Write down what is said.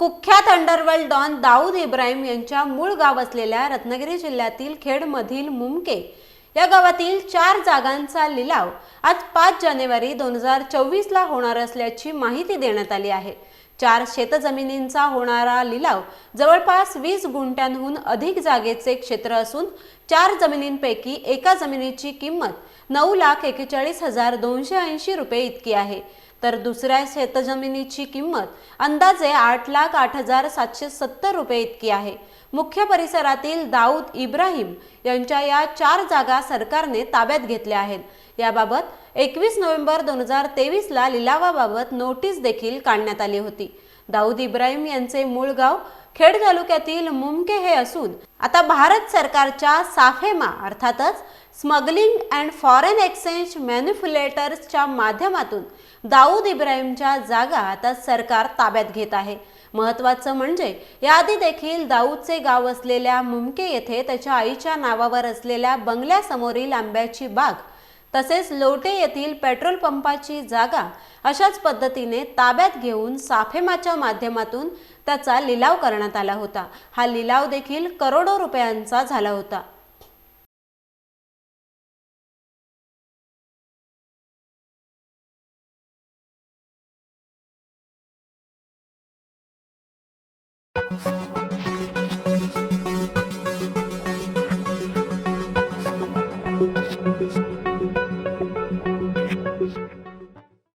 कुख्यात underworld don Dawood Ibrahim यांच्या मूळ गाव असलेल्या रत्नागिरी जिल्ह्यातील खेडमधील मुमके या गावातील चार जागांचा लिलाव आज पाच जानेवारी दोन हजार चोवीसला होणार असल्याची माहिती देण्यात आली आहे. चार शेतजमिनींचा होणारा लिलाव जवळपास वीस गुंठ्यांहून अधिक जागेचे क्षेत्र असून चार जमिनींपैकी एका जमिनीची किंमत नऊ लाख एकेचाळीस हजार दोनशे ऐंशी रुपये इतकी आहे. तर दुसऱ्या शेतजमिनीची किंमत अंदाजे आठ लाख आठ हजार सातशे सत्तर रुपये इतकी आहे. मुख्य परिसरातील दाऊद इब्राहिम यांच्या या चार जागा सरकारने ताब्यात घेतल्या आहेत. याबाबत एकवीस नोव्हेंबर दोन हजार तेवीसला लिलावाबाबत नोटीस देखील काढण्यात आली होती. दाऊद इब्राहिम यांचे मूळ गाव खेड तालुक्यातील मुमके हे असून आता भारत सरकारच्या साफेमा अर्थातच स्मगलिंग अँड फॉरेन एक्सचेंज मॅन्युफ्युलेटर्सच्या माध्यमातून दाऊद इब्राहिमच्या जागा आता सरकार ताब्यात घेत आहे. महत्वाचं म्हणजे याआधी देखील दाऊदचे गाव असलेल्या मुमके येथे त्याच्या आईच्या नावावर असलेल्या बंगल्यासमोरील आंब्याची बाग तसेच लोटे येथील पेट्रोल पंपाची जागा अशाच पद्धतीने ताब्यात घेऊन साफेमाच्या माध्यमातून त्याचा लिलाव करण्यात आला होता. हा लिलाव देखील करोडो रुपयांचा झाला होता.